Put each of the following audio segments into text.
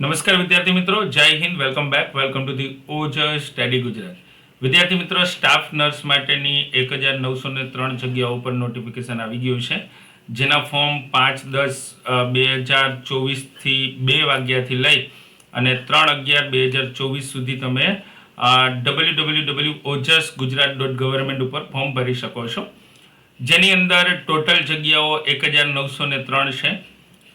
નમસ્કાર વિદ્યાર્થી મિત્રો, Jai Hind welcome back welcome to the Ojas study Gujarat. વિદ્યાર્થી મિત્રો સ્ટાફ નર્સ માટેની એક હજાર નવસો ને ત્રણ જગ્યાઓ પર નોટિફિકેશન આવી ગયું છે. જેના ફોર્મ પાંચ દસ બે હજાર ચોવીસથી બે વાગ્યાથી લઈ અને ત્રણ અગિયાર બે હજાર ચોવીસ સુધી તમે W W W Ojas Gujarat dot government ઉપર ફોર્મ ભરી શકો છો. જેની અંદર ટોટલ જગ્યાઓ એક હજાર નવસો ને ત્રણ છે.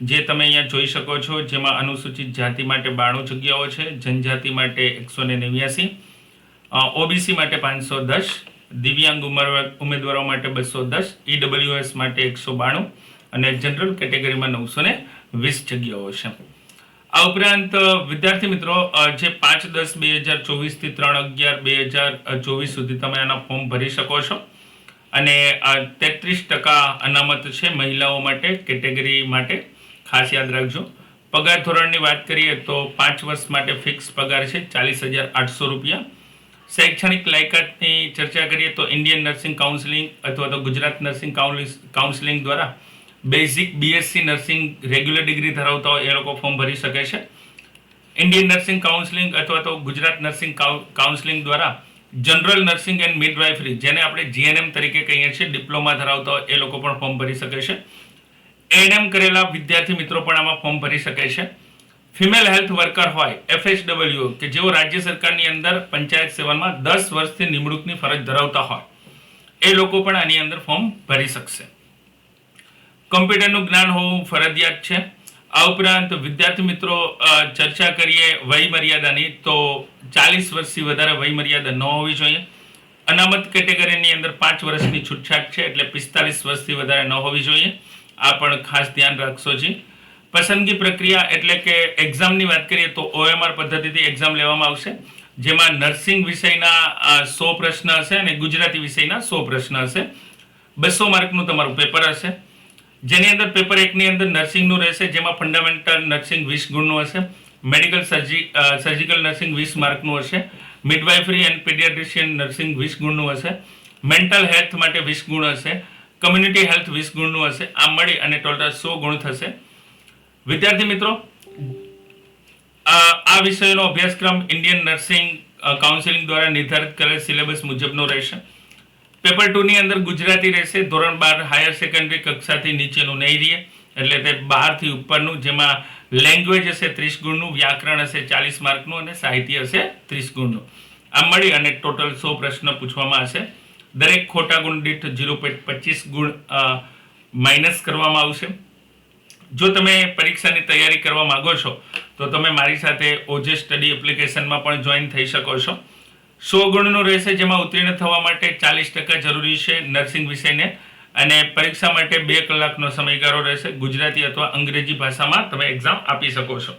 જે તમે અહીંયા જોઈ શકો છો, જેમાં અનુસૂચિત જાતિ માટે બાણું જગ્યાઓ છે, જનજાતિ માટે એકસો ને નેવ્યાસી ઓબીસી માટે પાંચસો દસ, દિવ્યાંગ ઉમર ઉમેદવારો માટે બસો દસ, ઈડબ્લ્યુએસ માટે એકસો બાણું અને જનરલ કેટેગરીમાં નવસો ને વીસ જગ્યાઓ છે. આ ઉપરાંત વિદ્યાર્થી મિત્રો જે પાંચ દસ બે હજાર ચોવીસથી ત્રણ અગિયાર બે હજાર ચોવીસ સુધી તમે આના ફોર્મ ભરી શકો છો. અને તેત્રીસ ટકા અનામત છે મહિલાઓ માટે, કેટેગરી માટે. ખાસ યાદ રાખજો. પગાર ધોરણની વાત કરીએ તો પાંચ વર્ષ માટે ફિક્સ પગાર છે ચાલીસ હજાર આઠસો રૂપિયા. શૈક્ષણિક લાયકાતની ચર્ચા કરીએ તો ઇન્ડિયન નર્સિંગ કાઉન્સિલિંગ અથવા તો ગુજરાત નર્સિંગ કાઉન્સિલિંગ દ્વારા basic BSc nursing regular degree ધરાવતા હોય એ લોકો ફોર્મ ભરી શકે છે. ઇન્ડિયન નર્સિંગ કાઉન્સિલિંગ અથવા તો ગુજરાત નર્સિંગ કાઉન્સિલિંગ દ્વારા જનરલ નર્સિંગ એન્ડ મિડવાઇફરી જેને આપણે જીએનએમ તરીકે કહીએ છીએ ડિપ્લોમા ધરાવતા હોય એ લોકો પણ ફોર્મ ભરી શકે છે. એએનએમ કરેલા વિદ્યાર્થી મિત્રો પણ આમાં ફોર્મ ભરી શકે છે. ફિમેલ હેલ્થ વર્કર હોય એફએચડબલ્યુ કે જેઓ રાજ્ય સરકારની અંદર પંચાયત સેવામાં દસ વર્ષથી નિમણૂકની ફરજ ધરાવતા હોય, એ લોકો પણ આની અંદર ફોર્મ ભરી શકશે. કમ્પ્યુટરનું જ્ઞાન હોવું ફરજિયાત છે. આ ઉપરાંત વિદ્યાર્થી મિત્રો ચર્ચા કરીએ વય મર્યાદાની તો ચાલીસ વર્ષથી વધારે વય મર્યાદા ન હોવી જોઈએ. અનામત કેટેગરીની અંદર પાંચ વર્ષની છૂટછાટ છે, એટલે પિસ્તાલીસ વર્ષથી વધારે ન હોવી જોઈએ. આ પણ ખાસ ધ્યાન રાખશો જી. પસંદગી પ્રક્રિયા એટલે કે એક્ઝામની વાત કરીએ તો ઓએમઆર પદ્ધતિથી એક્ઝામ લેવામાં આવશે. જેમાં નર્સિંગ વિષયના સો પ્રશ્ન હશે અને ગુજરાતી વિષયના સો પ્રશ્ન હશે. બસો માર્કનું તમારું પેપર હશે. જેની અંદર પેપર એકની અંદર નર્સિંગનું રહેશે, જેમાં ફંડામેન્ટલ નર્સિંગ વીસ ગુણનું હશે. મેડિકલ સર્જી સર્જિકલ નર્સિંગ વીસ માર્કનું હશે. મિડવાઇફરી એન્ડ પીડિયાટ્રિશિયન નર્સિંગ વીસ ગુણનું હશે. મેન્ટલ હેલ્થ માટે વીસ ગુણ હશે. કમ્યુનિટી હેલ્થ વીસ ગુણનું હશે. આમ મળી અને ટોટલ સો ગુણ થશે. વિદ્યાર્થી મિત્રો, આ વિષયનો અભ્યાસક્રમ ઇન્ડિયન નર્સિંગ કાઉન્સિલિંગ દ્વારા નિર્ધારિત કરેલ સિલેબસ મુજબનો રહેશે. પેપર ટુની અંદર ગુજરાતી રહેશે. ધોરણ બાર હાયર સેકન્ડરી કક્ષાથી નીચેનું નહીં રહે એટલે તે બારથી ઉપરનું, જેમાં લેંગ્વેજ હશે ત્રીસ ગુણનું, વ્યાકરણ હશે ચાલીસ માર્કનું અને સાહિત્ય હશે ત્રીસ ગુણનું. આમ મળી અને ટોટલ સો પ્રશ્ન પૂછવામાં હશે. દરેક ખોટા ગુણ દીઠ ઝીરો પોઈન્ટ પચીસ ગુણ માઇનસ કરવામાં આવશે. જો તમે પરીક્ષાની તૈયારી કરવા માંગો છો, તો તમે મારી સાથે ઓજે સ્ટડી એપ્લિકેશનમાં પણ જોઈન થઈ શકો છો. સો ગુણનું રહેશે જેમાં ઉત્તીર્ણ થવા માટે ચાલીસ ટકા જરૂરી છે નર્સિંગ વિષયને, અને પરીક્ષા માટે બે કલાકનો સમયગાળો રહેશે ગુજરાતી અથવા અંગ્રેજી ભાષામાં તમે એક્ઝામ આપી શકો છો.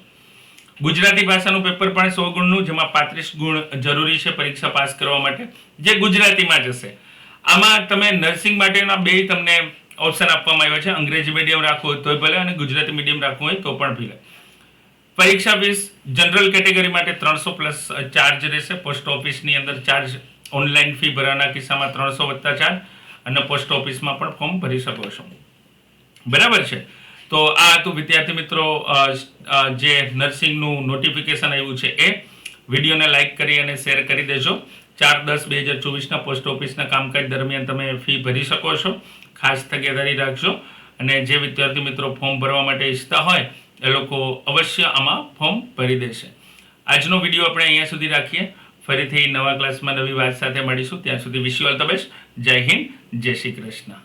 ગુજરાતી ભાષાનું પેપર પણ સો ગુણનું, જેમાં પાંત્રીસ ગુણ જરૂરી છે પરીક્ષા પાસ કરવા માટે, જે ગુજરાતીમાં જશે આમાં તમે નર્સિંગ માટેના બે તમને ઓપ્શન આપવામાં આવ્યા છે. અંગ્રેજી મીડિયમ રાખવું હોય તોય ભલે અને ગુજરાતી મીડિયમ રાખવું હોય તો પણ ભલે. પરીક્ષા ફીસ જનરલ કેટેગરી માટે ત્રણસો પ્લસ ચાર્જ રહેશે. પોસ્ટ ઓફિસની અંદર ચાર્જ ઓનલાઈન ફી ભરવાના કિસ્સામાં ત્રણસો વત્તા ચાર્જ અને પોસ્ટ ઓફિસમાં પણ ફોર્મ ભરી શકો છો. બરાબર છે? તો આ હતું વિદ્યાર્થી મિત્રો જે નર્સિંગનું નોટિફિકેશન આવ્યું છે એ. વિડીયોને લાઇક કરી અને શેર કરી દેજો. ચાર દસ બે હજાર ચોવીસના પોસ્ટ ઓફિસના કામકાજ દરમિયાન તમે ફી ભરી શકો છો. ખાસ તકેદારી રાખજો. અને જે વિદ્યાર્થી મિત્રો ફોર્મ ભરવા માટે ઈચ્છતા હોય, એ લોકો અવશ્ય આમાં ફોર્મ ભરી દેશે. આજનો વીડિયો આપણે અહીંયા સુધી રાખીએ. ફરીથી નવા ક્લાસમાં નવી વાત સાથે મળીશું. ત્યાં સુધી વિશ્યુ ઓલ ધ બેસ્ટ જય હિન્દ, જય શ્રી કૃષ્ણ.